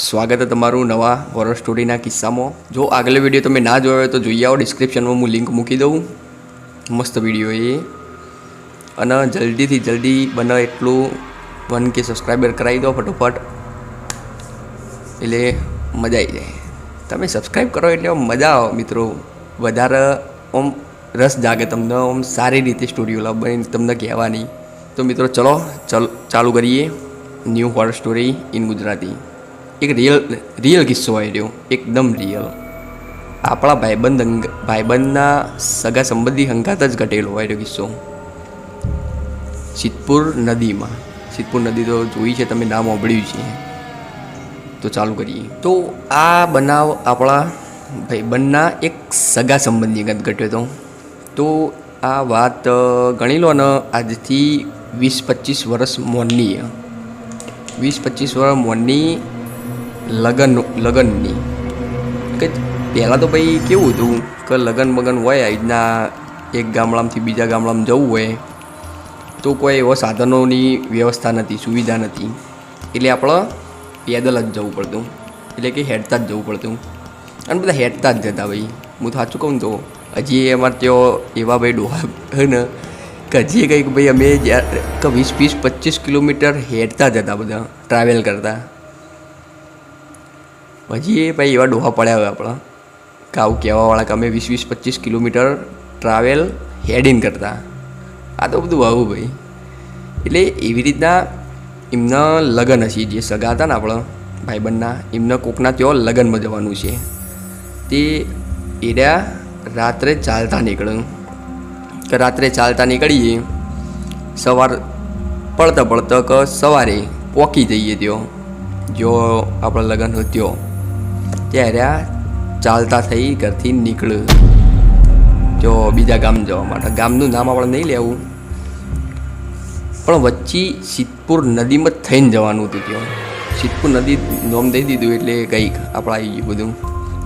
સ્વાગત છે તમારું નવા હોરર સ્ટોરીના કિસ્સામાં. જો આગલો વીડિયો તમે ના જોયો હોય તો જોઈ આવો ડિસ્ક્રિપ્શનમાં હું લિંક મૂકી દઉં. મસ્ત વીડિયો એ. અને જલ્દીથી જલ્દી બને એટલું વન કે સબસ્ક્રાઈબર કરાવી દો ફટોફટ. એટલે મજા આવી જાય. તમે સબસ્ક્રાઈબ કરો એટલે મજા આવે મિત્રો. વધારે આમ રસ જાગે તમને, આમ સારી રીતે સ્ટોરીઓ લાવવાની તમને કહેવાની. તો મિત્રો ચલો, ચલ કરીએ. New horror story in Gujarati. એક રિયલ રિયલ કિસ્સો આવી રહ્યો. એકદમ રિયલ આપણા ભાઈબંધ અંગ, ભાઈબંધના સગા સંબંધી હંગાત જ ઘટેલો આવી રહ્યો કિસ્સો. સિદ્ધપુર નદીમાં. સિદ્ધપુર નદી તો જોઈ છે તમે, નામ સાંભળ્યું છે. તો ચાલુ કરીએ. તો આ બનાવ આપણા ભાઈબંધના એક સગા સંબંધી અંગત ઘટ્યો હતો. તો આ વાત ગણી લો ને આજથી વીસ પચીસ વર્ષ મોનની. વીસ પચીસ વર્ષ મોનની લગન લગનની. કે પહેલાં તો ભાઈ કેવું હતું કે લગન બગન હોય આ રીતના એક ગામડામાંથી બીજા ગામડામાં જવું હોય, તો કોઈ એવા સાધનોની વ્યવસ્થા નથી, સુવિધા નથી. એટલે આપણે પેદલ જ જવું પડતું. એટલે કે હેડતા જ જવું પડતું. અને બધા હેડતા જ જતા ભાઈ. હું સાચું કહું તો, હજી અમારે ત્યાં એવા ભાઈ ડોહા હે ને, કે હજી કંઈક ભાઈ અમે કે વીસ વીસ, પચીસ કિલોમીટર હેડતા જતા બધા ટ્રાવેલ કરતા. હજી એ ભાઈ એવા ડોહા પડ્યા હોય આપણા. કે આવું કહેવાવાળા કે અમે વીસ વીસ પચીસ કિલોમીટર ટ્રાવેલ હેડિંગ કરતા. આ તો બધું આવું ભાઈ. એટલે એવી રીતના એમના લગ્ન હશે. જે સગા હતા ને આપણા ભાઈબંધના, એમના કોકના ત્યાં લગ્નમાં જવાનું છે. તે એડા રાત્રે ચાલતા નીકળ્યું. કે રાત્રે ચાલતા નીકળીએ, સવાર પડતા પડતા કે સવારે પોકી જઈએ ત્યાં. જો આપણા લગ્ન હોય ત્યાં. ત્યારે ચાલતા થઈ ઘરથી નીકળ્યું જો બીજા ગામ જવા માટે. ગામનું નામ આપણે નહીં લેવું. પણ વચ્ચે સિદ્ધપુર નદીમાં થઈને જવાનું હતું ત્યાં. સિદ્ધપુર નદી નોમ દઈ દીધું એટલે કંઈક આપણે આવી ગયું બધું.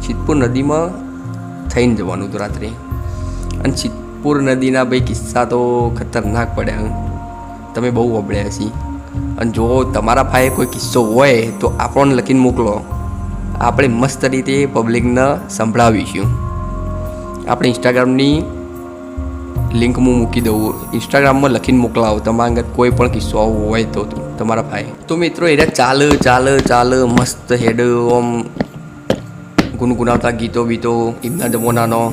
સિદ્ધપુર નદીમાં થઈને જવાનું હતું રાત્રે. અને સિદ્ધપુર નદીના ભાઈ કિસ્સા તો ખતરનાક પડ્યા. તમે બહુ વબળ્યા છીએ. અને જો તમારા પાસે કોઈ કિસ્સો હોય તો આપણને લખીને મોકલો. આપણે મસ્ત રીતે પબ્લિકને સંભળાવીશું. આપણે ઇન્સ્ટાગ્રામની લિંક હું મૂકી દઉં. ઇન્સ્ટાગ્રામમાં લખીને મોકલાવો. તમારા અંગત કોઈ પણ કિસ્સો હોય તો તમારા ભાઈ. તો મિત્રો, એને ચાલ ચાલ ચાલ, મસ્ત હેડ ઓમ ગુનગુનાવતા ગીતો બીતો એમના જમાનાનો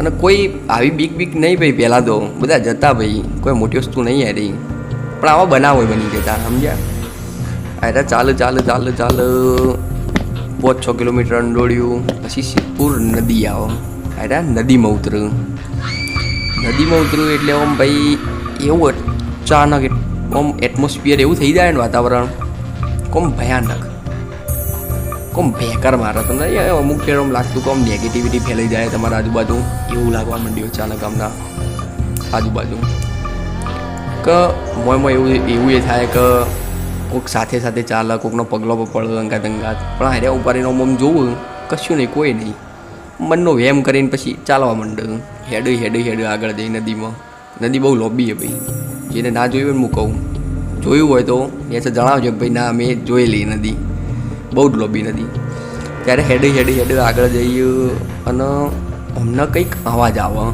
અને કોઈ આવી બીક બીક નહીં ભાઈ, પહેલાં તો. બધા જતા ભાઈ. કોઈ મોટી વસ્તુ નહીં હેરી પણ આવા બનાવો બની જતા, સમજ્યા? અરે ચાલ ચાલ ચાલ ચાલ. પાંચ છ કિલોમીટર અંડોળ્યું પછી સિદ્ધપુર નદી આવો. અરે નદીમાં ઉતર્યું. નદીમાં ઉતર્યું એટલે આમ ભાઈ એવું અચાનક આમ એટમોસ્ફિયર એવું થઈ જાય ને વાતાવરણ. કોમ ભયાનક. કોમ ભેકર મારે. તમને અમુક ફેર આમ લાગતું કોમ નેગેટિવિટી ફેલાઈ જાય તમારા આજુબાજુ. એવું લાગવા માંડ્યું અચાનક આમના આજુબાજુ. કે મોયમાં એવું એવું એ થાય કે કોઈક સાથે સાથે ચાલે, કોકનો પગલો પડે અંગાત દંગા પણ હાર્યા ઉપાડીને આમ જોવું, કશું નહીં, કોઈ નહીં. મનનો વેમ કરીને પછી ચાલવા માંડ્યું. હેડ હેડ હેડ આગળ જઈ નદીમાં. નદી બહુ લોબી છે ભાઈ. જેને ના જોયું હોય હું કહું. જોયું હોય તો એ તો જણાવજો કે ભાઈ, ના, મેં જોયેલી નદી. બહુ જ લોબી નદી. ત્યારે હેડ હેડ હેડ આગળ જઈએ અને અમને કંઈક અવાજ આવે.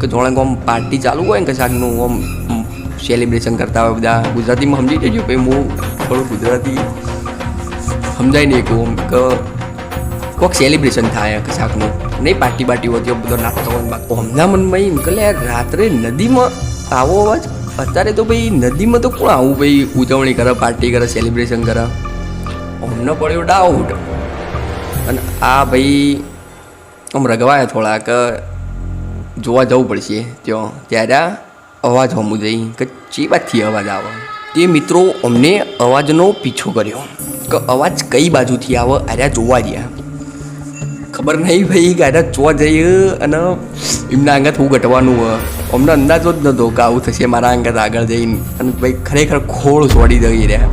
કે જોણે આમ પાર્ટી ચાલુ હોય ને કશાકનું આમ સેલિબ્રેશન કરતા હોય બધા. ગુજરાતીમાં સમજી જજો ભાઈ હું થોડું ગુજરાતી સમજાય નહીં કહું કે કોઈક સેલિબ્રેશન થાય કશાકનું નહીં પાર્ટી બાર્ટી હોતી બધો નાખતો હોય બાકી. હમણાં મનમાં એમ કે રાત્રે નદીમાં આવો અવાજ. અત્યારે તો ભાઈ નદીમાં તો કોણ આવું ભાઈ ઉજવણી કરે પાર્ટી કરે સેલિબ્રેશન કરે? અમને પડ્યો ડાઉટ અને આ ભાઈ આમ રગવાયા થોડાક. જોવા જવું પડશે ત્યાં ત્યારે અવાજ હોમું જઈ કે જે બાજુથી અવાજ આવે? તે મિત્રો અમને અવાજનો પીછો કર્યો. કે અવાજ કઈ બાજુથી આવે? આર્યા જોવા ગયા ખબર નહીં ભાઈ, કે આર્યા જોવા જઈએ અને એમના આંગત હું ઘટવાનું હોય. અમને અંદાજો જ નહોતો કે આવું થશે મારા આંગત આગળ જઈને. અને ભાઈ ખરેખર ખોળ છોડી દઈ રહ્યા.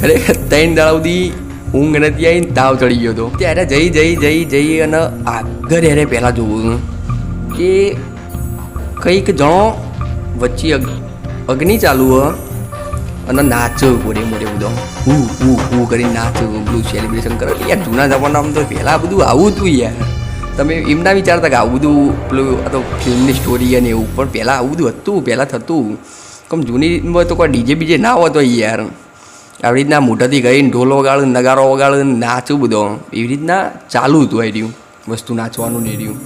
ખરેખર ત્રણ દાડા સુધી ઊંઘ નથી આવી ને તાવ ચડી ગયો હતો. ત્યારે જઈ જઈ જઈ જઈ અને આગળ એને પહેલાં જોવું કે કંઈક જણો વચ્ચે અગ- અગ્નિ ચાલુ હ અને નાચ મોરે મોરે બધો. હું હું હું કરીને નાચો બધું સેલિબ્રેશન કરે. યાર, જૂના જમાનામાં તો પહેલાં બધું આવું હતું યાર. તમે એમ ના વિચારતા કે આવું બધું પેલું આ તો ફિલ્મની સ્ટોરી અને એવું, પણ પહેલાં આવું બધું હતું, પહેલાં થતું. કમ જૂની તો કોઈ ડીજે બીજે ના હોતો યાર. આવી રીતના મોઢાથી ગઈને ઢોલ વગાડ, નગારો વગાડ નાચું બધો. એવી રીતના ચાલુ હતું આ રહ્યું. વસ્તુ નાચવાનું ને રહ્યું.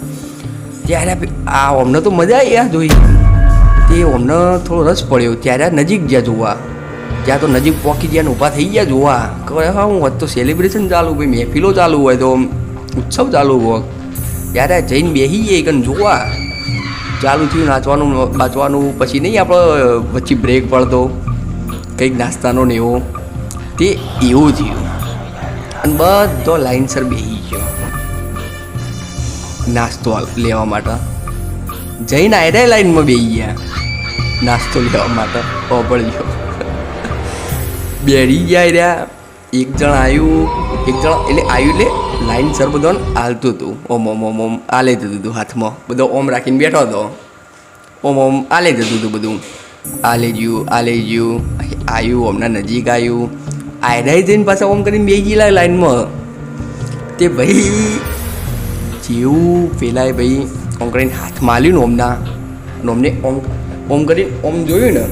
ત્યારે આ અમને તો મજા આવી યાર જોઈ. તે અમને થોડો રસ પડ્યો. ત્યારે આ નજીક ગયા જોવા. ત્યાં તો નજીક પહોંચી ગયા ઊભા થઈ ગયા જોવા. કે હા, હું હોત તો સેલિબ્રેશન ચાલુ ભાઈ મહેફિલો ચાલુ હોય તો, ઉત્સવ ચાલુ હોય. ત્યારે જઈને બેસી જઈએ કે જોવા. ચાલુ થયું, નાચવાનું નાચવાનું પછી નહીં આપણે વચ્ચે બ્રેક પડતો. કંઈક નાસ્તાનો ને એવો. તે એવું થયું. અને બધો લાઇનસર બેસી નાસ્તો લેવા માટે. જઈને આયરા લાઈનમાં બેસી ગયા નાસ્તો લેવા માટે ઓબળ્યો બેરી ગયા રહ્યા. એક જણ આવ્યું એક જણ એટલે આવ્યું એટલે લાઈન સર બધો હાલતું હતું. ઓમ ઓમ ઓમ ઓમ, આલે જતું હતું હાથમાં. બધો ઓમ રાખીને બેઠો હતો. ઓમ ઓમ, આલે જતું હતું બધું. આલે આ આલે ગયું આવ્યું ઓમના નજીક આવ્યું આયરાય જઈને પાછા ઓમ કરીને બે ગયેલા લાઈનમાં. તે ભાઈ જેવું પેલાએ ભાઈ ઓમ કરીને હાથમાં લ્યું ને ઓમના. અને અમને ઓમ ઓમ કરીને ઓમ જોયું ને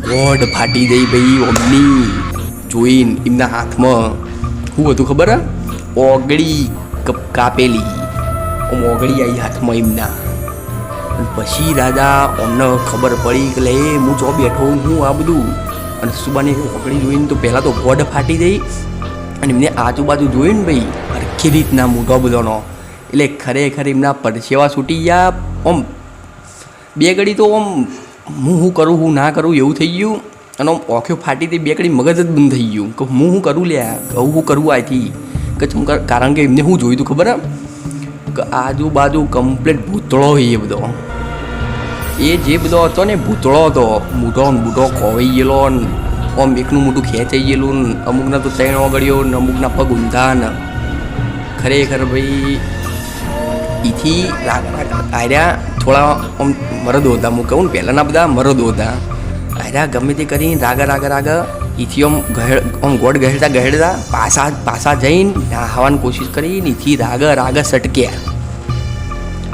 ગોડ ફાટી ગઈ ભાઈ ઓમની. જોઈને એમના હાથમાં શું હતું ખબર? ઓગળી કપ- કાપેલી. ઓમ ઓગળી આવી હાથમાં એમના. પછી રાજા અમને ખબર પડી કે લે, હું જો બેઠો હું આ બધું. અને સુબાની ઓગળી જોઈને તો પહેલાં તો ગોડ ફાટી ગઈ અને એમને આજુબાજુ જોઈને ભાઈ હરખી રીતના મૂઢો બધાનો એટલે ખરેખર એમના પરસેવા છૂટી ગયા, ઓમ, બે ઘડી તો આમ હું શું કરું, હું ના કરું એવું થઈ ગયું. અને આમ ઓખ્યો ફાટી તે બે ઘડી મગજ જ બંધ થઈ ગયું. કે હું શું કરું લ્યા, કે હું કરું આથી. કે ચમ કારણ કે એમને શું જોયું હતું ખબર? કે આજુબાજુ કમ્પ્લીટ ભૂતળો હોય એ બધો. એ જે બધો હતો ને ભૂતળો હતો, મૂઢો મોટો ખોવાઈ ગયેલો આમ એકનું મોટું ખેંચાઈ ગયેલું ને, અમુકના તો ત્રણ ઓગળ્યો ને, અમુકના પગ ઊંધા ને. ખરેખર ભાઈ એથી આર્યા થોડા આમ મરદો હતા હું કહું ને પહેલાંના બધા મરદો હતા આર્યા ગમે તે કરીને રાગા રાગા રાગા એથી આમ ગહેડ આમ ગોળ ગહેડતા ગહેડતા પાછા પાછા જઈને નાહવાની કોશિશ કરી ને ઈથી રાગા રાગા સટક્યા.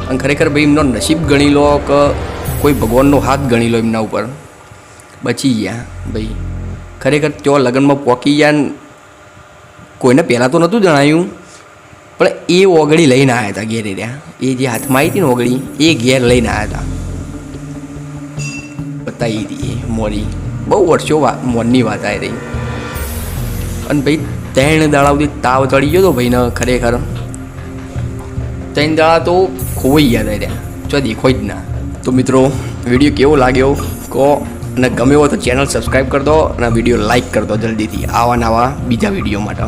અને ખરેખર ભાઈ એમનો નસીબ ગણી લો કે કોઈ ભગવાનનો હાથ ગણી લો એમના ઉપર. બચી ગયા ભાઈ. ખરેખર તેઓ લગ્નમાં પોકી ગયા કોઈને પહેલાં તો નહોતું જણાયું. પણ એ ઓગળી લઈને આવ્યા હતા ઘેરે રહ્યા. એ જે હાથમાં આવી હતી ને ઓગળી, એ ઘેર લઈને આવ્યા હતા. બતાવી હતી એ મોરી. બહુ વર્ષો મોરની વાત આવી રહી. અને ભાઈ, ત્રણ દાડા સુધી તાવ ચડી ગયો તો ભાઈને ખરેખર. ત્રણ દાડા તો ખોવાઈ ગયા હતા રહ્યા. જો દેખો જ ના. તો મિત્રો, વીડિયો કેવો લાગ્યો? કહો અને ગમે હોય તો ચેનલ સબસ્ક્રાઈબ કરી દો અને વીડિયો લાઈક કરી દો જલ્દીથી. આવા નવા બીજા વીડિયો માટે.